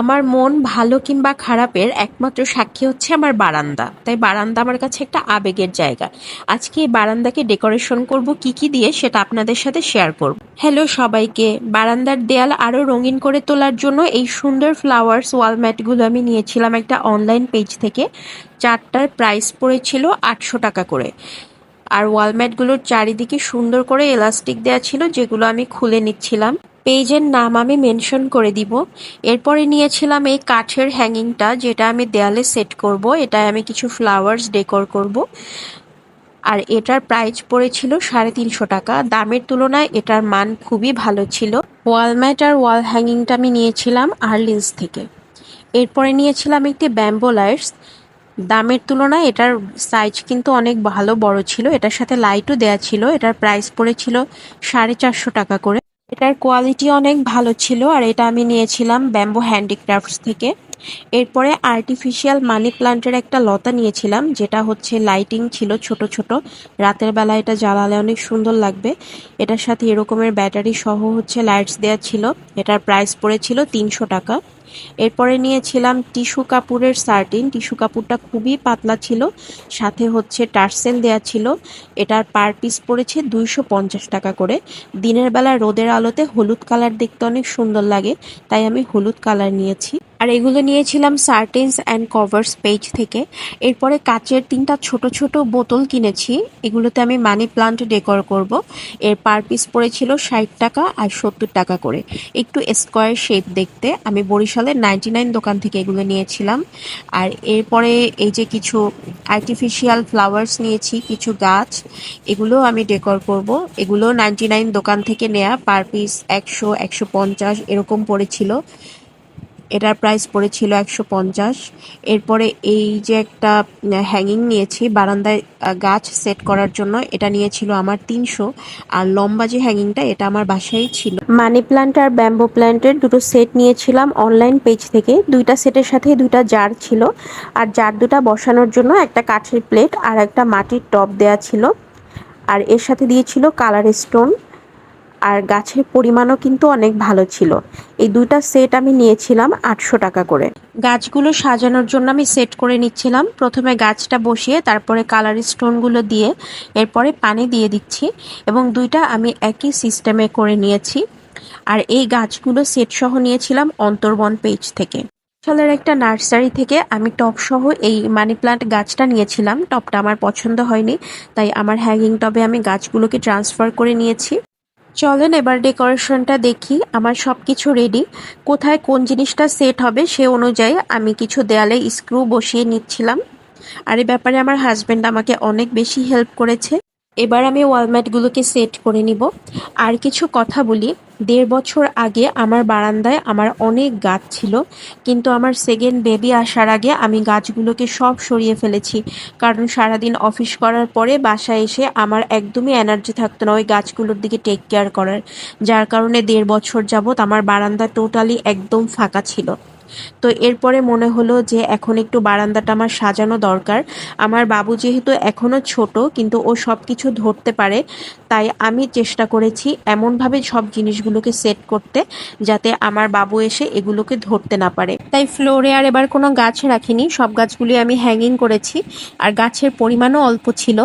আমার মন ভালো কিংবা খারাপের একমাত্র সাক্ষী হচ্ছে আমার বারান্দা। তাই বারান্দা আমার কাছে একটা আবেগের জায়গা। আজকে এই বারান্দাকে ডেকোরেশন করব কি কি দিয়ে সেটা আপনাদের সাথে শেয়ার করব। হ্যালো সবাইকে, বারান্দার দেয়াল আরও রঙিন করে তোলার জন্য এই সুন্দর ফ্লাওয়ার্স ওয়াল ম্যাটগুলো আমি নিয়েছিলাম একটা অনলাইন পেজ থেকে। চারটার প্রাইস পড়েছিল আটশো টাকা করে। আর ওয়াল ওয়ালম্যাটগুলোর চারিদিকে সুন্দর করে এলাস্টিক দেওয়া ছিল, যেগুলো আমি খুলে নিচ্ছিলাম। পেজের নাম আমি মেনশন করে দিব। এরপরে নিয়েছিলাম এই কাঠের হ্যাঙ্গিংটা, যেটা আমি দেয়ালে সেট করব। এটায় আমি কিছু ফ্লাওয়ার্স ডেকোর করব। আর এটার প্রাইস পড়েছিল সাড়ে তিনশো টাকা। দামের তুলনায় এটার মান খুবই ভালো ছিল। ওয়ালম্যাট আর ওয়াল হ্যাঙ্গিংটা আমি নিয়েছিলাম আর্লিন্স থেকে। এরপরে নিয়েছিলাম একটি ব্যাম্বো লাইটস। দামের তুলনায় এটার সাইজ কিন্তু অনেক ভালো, বড় ছিল। এটার সাথে লাইটও দেয়া ছিল। এটার প্রাইস পড়েছিল সাড়ে চারশো টাকা করে। এটার কোয়ালিটি অনেক ভালো ছিল আর এটা আমি নিয়েছিলাম ব্যাম্বো হ্যান্ডিক্রাফটস থেকে। এরপরে আর্টিফিশিয়াল মানি প্লান্টের একটা লতা নিয়েছিলাম, যেটা হচ্ছে লাইটিং ছিল ছোট ছোট। রাতের বেলা এটা জ্বালালে অনেক সুন্দর লাগবে। এটার সাথে এরকমের ব্যাটারি সহ হচ্ছে লাইটস দেওয়া ছিল। এটার প্রাইস পড়েছিল তিনশো টাকা। এরপরে নিয়েছিলাম টিস্যু কাপড়ের সার্টিন। টিস্যু কাপড়টা খুবই পাতলা ছিল, সাথে হচ্ছে টার্সেল দেয়া ছিল। এটার পার পিস পড়েছে দুইশো পঞ্চাশ টাকা করে। দিনের বেলা রোদের আলোতে হলুদ কালার দেখতে অনেক সুন্দর লাগে, তাই আমি হলুদ কালার নিয়েছি। আর এগুলো নিয়েছিলাম সার্টেন্স অ্যান্ড কভার্স পেজ থেকে। এরপরে কাচের তিনটা ছোট ছোট বোতল কিনেছি। এগুলোতে আমি মানি প্লান্ট ডেকোর করব। এর পার পিস পড়েছিল ষাট টাকা আর সত্তর টাকা করে। একটু স্কোয়ার শেপ দেখতে। আমি বরিশালের নাইনটি নাইন দোকান থেকে এগুলো নিয়েছিলাম। আর এরপরে এই যে কিছু আর্টিফিশিয়াল ফ্লাওয়ার্স নিয়েছি, কিছু গাছ, এগুলো আমি ডেকোর করব। এগুলো নাইনটি নাইন দোকান থেকে নেয়া। পার পিস একশো একশো পঞ্চাশ এরকম পড়েছিল। এটার প্রাইস পড়েছিল একশো পঞ্চাশ। এরপরে এই যে একটা হ্যাঙ্গিং নিয়েছি, বারান্দায় গাছ সেট করার জন্য, এটা নিয়েছিল আমার তিনশো। আর লম্বা যে হ্যাঙ্গিংটা এটা আমার বাসায় ছিল। মানি প্ল্যান্ট আর ব্যাম্বো প্ল্যান্টের দুটো সেট নিয়েছিলাম অনলাইন পেজ থেকে। দুইটা সেটের সাথে দুইটা জার ছিল। আর জার দুটা বসানোর জন্য একটা কাঠের প্লেট আর একটা মাটির টপ দেয়া ছিল। আর এর সাথে দিয়েছিল কালার স্টোন আর গাছের পরিমাণও কিন্তু অনেক ভালো ছিল। এই দুইটা সেট আমি নিয়েছিলাম আটশো টাকা করে। গাছগুলো সাজানোর জন্য আমি সেট করে নিচ্ছিলাম। প্রথমে গাছটা বসিয়ে, তারপরে কালার স্টোনগুলো দিয়ে, এরপরে পানি দিয়ে দিচ্ছি এবং দুইটা আমি একই সিস্টেমে করে নিয়েছি। আর এই গাছগুলো সেট সহ নিয়েছিলাম অন্তর্বন পেজ থেকে। সালের একটা নার্সারি থেকে আমি টপ সহ এই মানি প্লান্ট গাছটা নিয়েছিলাম। টপটা আমার পছন্দ হয়নি, তাই আমার হ্যাঙ্গিং টবে আমি গাছগুলোকে ট্রান্সফার করে নিয়েছি। চলেন এবার ডেকোরেশনটা দেখি, আমার সব কিছু রেডি কোথায় কোন জিনিসটা সেট হবে সে অনুযায়ী আমি কিছু দেয়ালে স্ক্রু বসিয়ে নিচ্ছিলাম। আর এ ব্যাপারে আমার হাজব্যান্ড আমাকে অনেক বেশি হেল্প করেছে। এবার আমি ওয়ালম্যাটগুলোকে সেট করে নিব। আর কিছু কথা বলি। দেড় বছর আগে আমার বারান্দায় আমার অনেক গাছ ছিল, কিন্তু আমার সেকেন্ড বেবি আসার আগে আমি গাছগুলোকে সব সরিয়ে ফেলেছি। কারণ সারাদিন অফিস করার পরে বাসায় এসে আমার একদমই এনার্জি থাকতো না ওই গাছগুলোর দিকে টেক কেয়ার করার। যার কারণে দেড় বছর যাবৎ আমার বারান্দা টোটালি একদম ফাঁকা ছিল। তো এরপরে মনে হলো যে এখন একটু বারান্দাটা আমার সাজানো দরকার। আমার বাবু যেহেতু এখনও ছোট, কিন্তু ও সব কিছু ধরতে পারে, তাই আমি চেষ্টা করেছি এমনভাবে সব জিনিসগুলোকে সেট করতে, যাতে আমার বাবু এসে এগুলোকে ধরতে না পারে। তাই ফ্লোরে আর এবার কোনো গাছ রাখিনি, সব গাছগুলি আমি হ্যাঙ্গিং করেছি, আর গাছের পরিমাণও অল্প ছিল।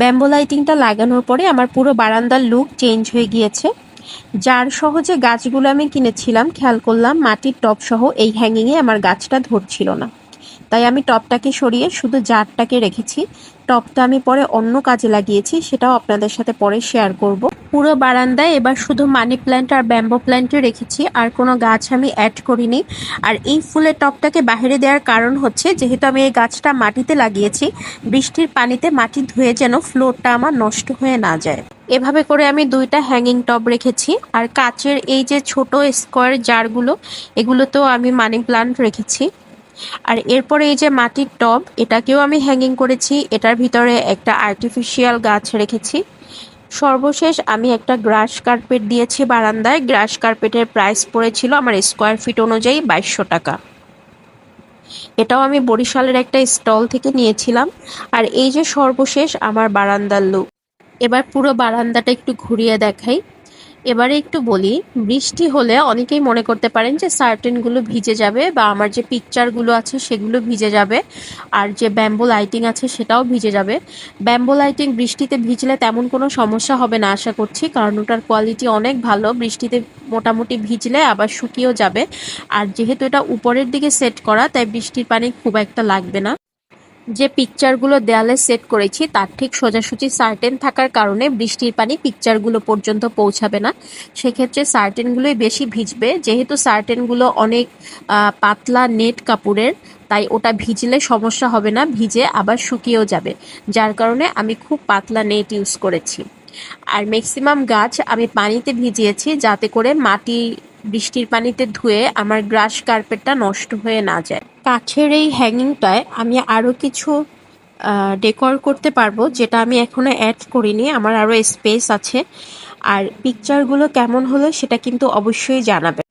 ব্যাম্বো লাইটিংটা লাগানোর পরে আমার পুরো বারান্দার লুক চেঞ্জ হয়ে গিয়েছে। যার সহজে গাছগুলো আমি কিনেছিলাম, খেয়াল করলাম মাটির টপ সহ এই হ্যাঙ্গিংয়ে আমার গাছটা ধরছিল না। তাই আমি টপটাকে সরিয়ে শুধু জারটাকে রেখেছি। টপটা আমি পরে অন্য কাজে লাগিয়েছি, সেটাও আপনাদের সাথে পরে শেয়ার করব। পুরো বারান্দায় এবার শুধু মানি প্ল্যান্ট আর ব্যাম্বো প্ল্যান্টে রেখেছি, আর কোনো গাছ আমি অ্যাড করিনি। আর এই ফুলের টপটাকে বাইরে দেওয়ার কারণ হচ্ছে, যেহেতু আমি এই গাছটা মাটিতে লাগিয়েছি, বৃষ্টির পানিতে মাটি ধুয়ে যেন ফ্লোরটা আমার নষ্ট হয়ে না যায়। এভাবে করে আমি দুইটা হ্যাঙ্গিং টব রেখেছি। আর কাচের এই যে ছোট স্কোয়ার জারগুলো এগুলোতেও আমি মানি প্লান্ট রেখেছি। আর এরপরে এই যে মাটির টব এটাকেও আমি হ্যাঙ্গিং করেছি। এটার ভিতরে একটা আর্টিফিশিয়াল গাছ রেখেছি। সর্বশেষ আমি একটা গ্রাস কার্পেট দিয়েছি বারান্দায়। গ্রাস কার্পেটের প্রাইস পড়েছিল আমার স্কোয়ার ফিট অনুযায়ী বাইশশো টাকা। এটাও আমি বরিশালের একটা স্টল থেকে নিয়েছিলাম। আর এই যে সর্বশেষ আমার বারান্দার লুক এবার পুরো বারান্দাটা একটু ঘুরিয়ে দেখাই। এবারে একটু বলি, বৃষ্টি হলে অনেকেই মনে করতে পারেন যে সার্টেনগুলো ভিজে যাবে বা আমার যে পিকচারগুলো আছে সেগুলো ভিজে যাবে আর যে ব্যাম্বো লাইটিং আছে সেটাও ভিজে যাবে। ব্যাম্বো লাইটিং বৃষ্টিতে ভিজলে তেমন কোনো সমস্যা হবে না আশা করছি, কারণ ওটার কোয়ালিটি অনেক ভালো। বৃষ্টিতে মোটামুটি ভিজলে আবার শুকিয়েও যাবে। আর যেহেতু এটা উপরের দিকে সেট করা, তাই বৃষ্টির পানি খুব একটা লাগবে না। যে পিকচারগুলো দেয়ালে সেট করেছি, তার ঠিক সোজাসুজি সার্টেন থাকার কারণে বৃষ্টির পানি পিকচারগুলো পর্যন্ত পৌঁছাবে না। সেক্ষেত্রে সার্টেনগুলোই বেশি ভিজবে। যেহেতু সার্টেনগুলো অনেক পাতলা নেট কাপড়ের, তাই ওটা ভিজলে সমস্যা হবে না, ভিজে আবার শুকিয়েও যাবে। যার কারণে আমি খুব পাতলা নেট ইউজ করেছি। আর ম্যাক্সিমাম গাছ আমি পানিতে ভিজিয়েছি যাতে করে মাটি বৃষ্টির পানিতে ধুয়ে আমার গ্রাস কার্পেটটা নষ্ট হয়ে না যায়। কাঠের এই হ্যাঙ্গিংটায় আমি আরও কিছু ডেকোর করতে পারব, যেটা আমি এখনও অ্যাড করিনি, আমার আরও স্পেস আছে। আর পিকচারগুলো কেমন হলো সেটা কিন্তু অবশ্যই জানাবে।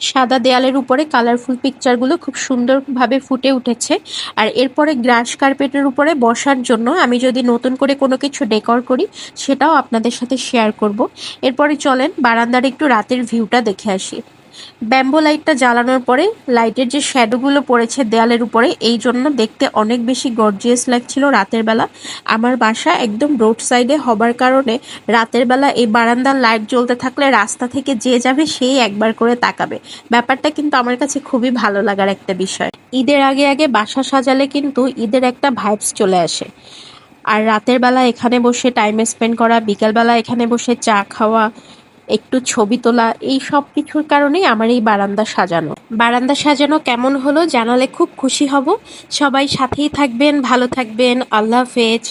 সাদা দেয়ালের উপরে কালারফুল পিকচারগুলো খুব সুন্দরভাবে ফুটে উঠেছে। আর এরপরে গ্রাস কার্পেটের উপরে বসার জন্য আমি যদি নতুন করে কোনো কিছু ডেকর করি, সেটাও আপনাদের সাথে শেয়ার করব। এরপরে চলেন বারান্দার একটু রাতের ভিউটা দেখে আসি। ব্যাম্বো লাইটটা জ্বালানোর পরে লাইটের যে শ্যাডোগুলো পড়েছে দেয়ালের উপরে, এই জন্য দেখতে অনেক বেশি গর্জিয়াস লাগছিল রাতের বেলা। আমার বাসা একদম রোড সাইডে হবার কারণে রাতের বেলা এই বারান্দার লাইট জ্বলতে থাকলে রাস্তা থেকে যে যাবে সেই একবার করে তাকাবে। ব্যাপারটা কিন্তু আমার কাছে খুবই ভালো লাগার একটা বিষয়। ঈদের আগে আগে বাসা সাজালে কিন্তু ঈদের একটা ভাইবস চলে আসে। আর রাতের বেলা এখানে বসে টাইম স্পেন্ড করা, বিকেলবেলা এখানে বসে চা খাওয়া একটু ছবি তোলা, এই সব কিছুর কারণেই আমার এই বারান্দা সাজানো। বারান্দা সাজানো কেমন হলো জানালে খুব খুশি হব। সবাই সাথেই থাকবেন, ভালো থাকবেন। আল্লাহ হাফেজ।